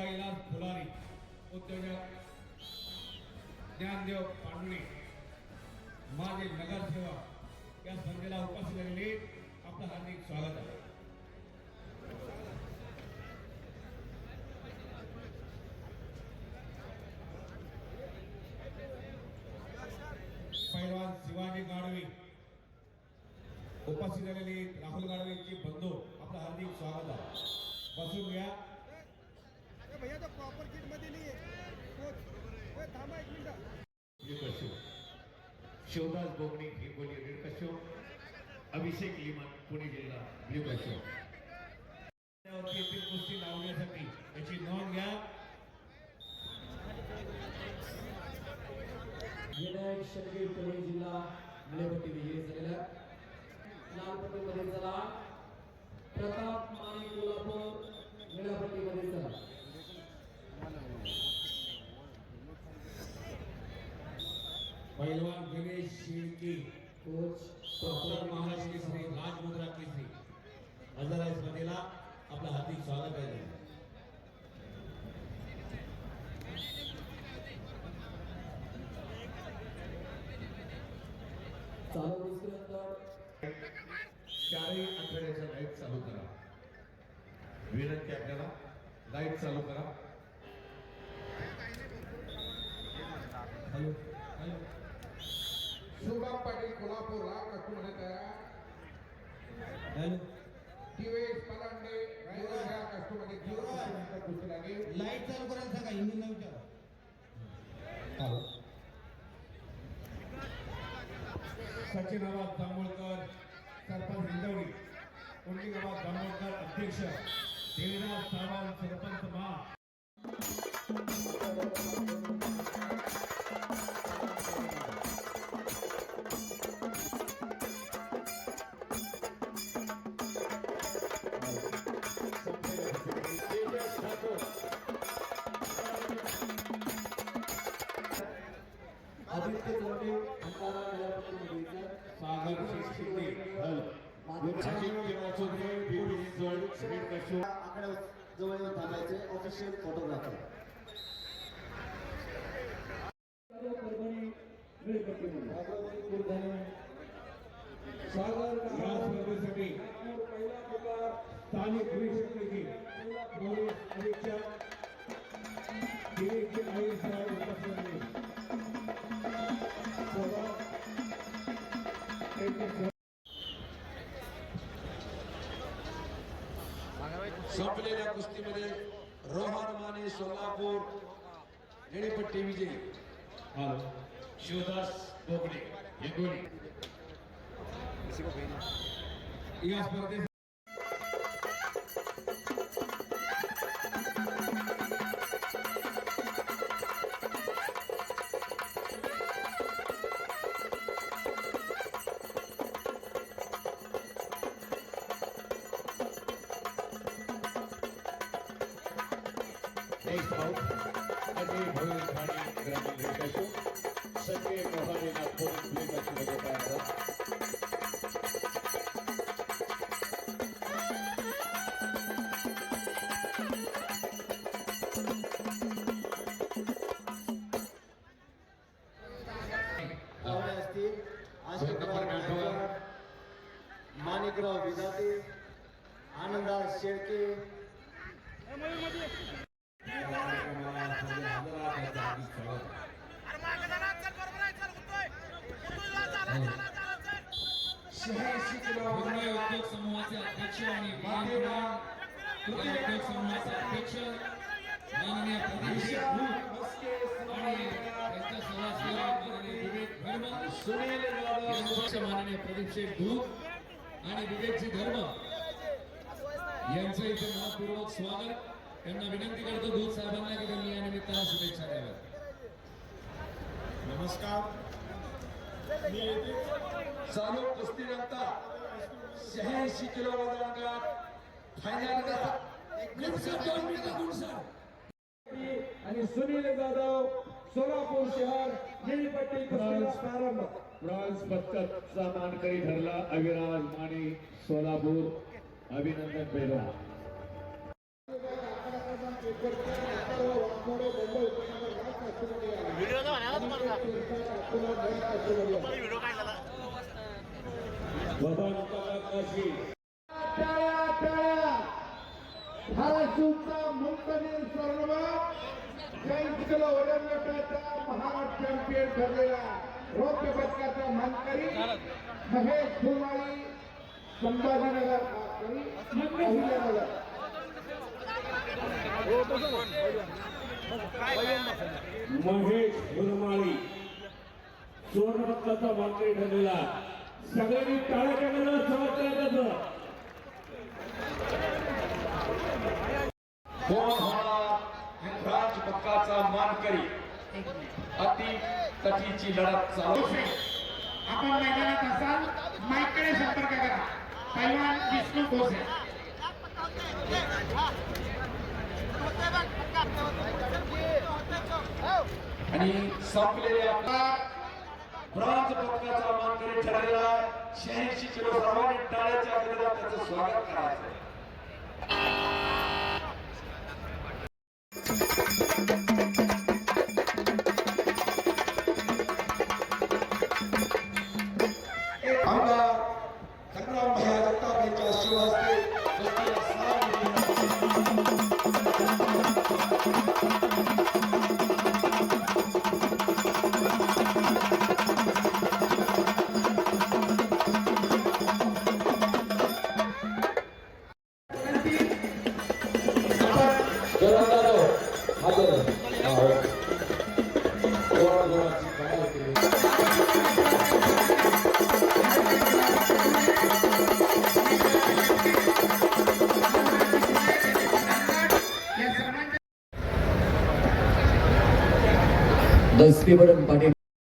कैलास फुलारी. उद्योजक ज्ञानदेव पांडुळे माझे नगरसेवक या संस्थेला उपस्थित झालेले आपलं हार्दिक स्वागत आहे. पैलवान शिवाजी गाडवे. उपस्थित झालेले राहुल गाडवेचे बंधू आपलं हार्दिक स्वागत आहे. बसून घ्या. भैया तो प्रॉपर किटमध्ये नाही कोच ओय थांबा एक मिनिट शिवदास बोगणे हिंगोली रेड कश्यप अभिषेक लिमन पुणे जिल्हा ब्ल्यू कश्यप कुस्ती लावण्यासाठी याची नोंद घ्या. विनायक शर्गे पुणे जिल्हा निळेपट्टी विजयी झालेला. लालपट्टीमध्ये चला. प्रताप माने कोल्हापूर निळ्यापट्टीमध्ये चला पैलवान गणेश शिर्के कोच डॉक्टर महाराज केसरी राजमुद्रा केसरी हजर आहे स्पर्धेला आपलं हार्दिक स्वागत आहे चालू कुस्तीनंतर चारही आठवड्याच्या लाइट चालू करा. विनंती आपल्याला लाइट चालू करा. Hello hello. शुभम पाटील कोल्हापूर राम काकू म्हणत हॅलो दिवेश पलांडे रायगड या कास्टमध्ये जीव कुस्तीनंतर कुस्ती लागेल? लाइट चालू करायला सांगा हिंदीला विचारा. सचिनाबाद जांभूळकर. સરપંચ હિંદવડી કુંડીગવા ગામોત્તર અધ્યક્ષ દેવરાજ સાવલ સરપંચ માં આદિત્ય सागर शिंदे आकडे जवळ येऊन थांबायचे ऑफिशियल फोटोग्राफर सागर स्पर्धेसाठी पहिला स्थानिक पोलीस उपस्थित संपलेल्या कुस्तीमध्ये रोहन माने सोलापूर निळेपट्टी विजयी. शिवदास बोगडे हिंगोली या स्पर्धेत Next out, Ajay Bhoy Thani Gramin Rekashu, Sanjay Mohane Manikrao विजाते आनंदा शेळके उद्योग समूहाचे अध्यक्ष आणि विधानसभा उद्योग समूहाचे अध्यक्ष माननीय प्रदेश आणि त्यांच्या सभासद माननीय विवेक धर्म सुनील माननीय प्रदीप शेठ आणि विवेकजी धर्म यांचं इथे मनपूर्वक स्वागत. त्यांना विनंती करतो धूत साहेबांना की त्यांनी या निमित्तानं शुभेच्छा द्याव्यात. नमस्कार. मी येथे चालू कुस्तीनंतर शहाऐंशी किलो वजनांकात फायनल आणि सुनील जाधव सोलापूर शहर निळपट्टी प्रारंभ. ब्रॉन्झ पदकाचा मानकरी ठरला अविराज माने सोलापूर अभिनंदन पैलवान बबन काशी टाळ्या टाळ्या धाराशिवचा मुंकनीर स्वर्णवाद चाळीस किलो वजन गटाचा महाराष्ट्र चॅम्पियन ठरलेला रौप्य पदकाचा मानकरी महेश फुलमाळी संभाजीनगर सॉरी, अहिल्यानगर महेश गुरमाळी. सुवर्णपत्राचा मानकरी ठरलेला. सगळ्यांनी टाळ्या केलेला हे ब्रांच पक्काचा मानकरी. अति तटीची लढत चालू. आपण मैदानात असाल माईकडे संपर्क करा. पैलवान विष्णू भोसे आणि संपलेल्या ब्रॉन्झ पदकाचा मानकरी ठरलेला शहाऐंशी किलो सर्वांनी टाळ्याच्या गजरात त्याचं स्वागत करायचं आमदार संग्राम भैया जगताप यांच्या शिवास्ते the Srivaran Patil.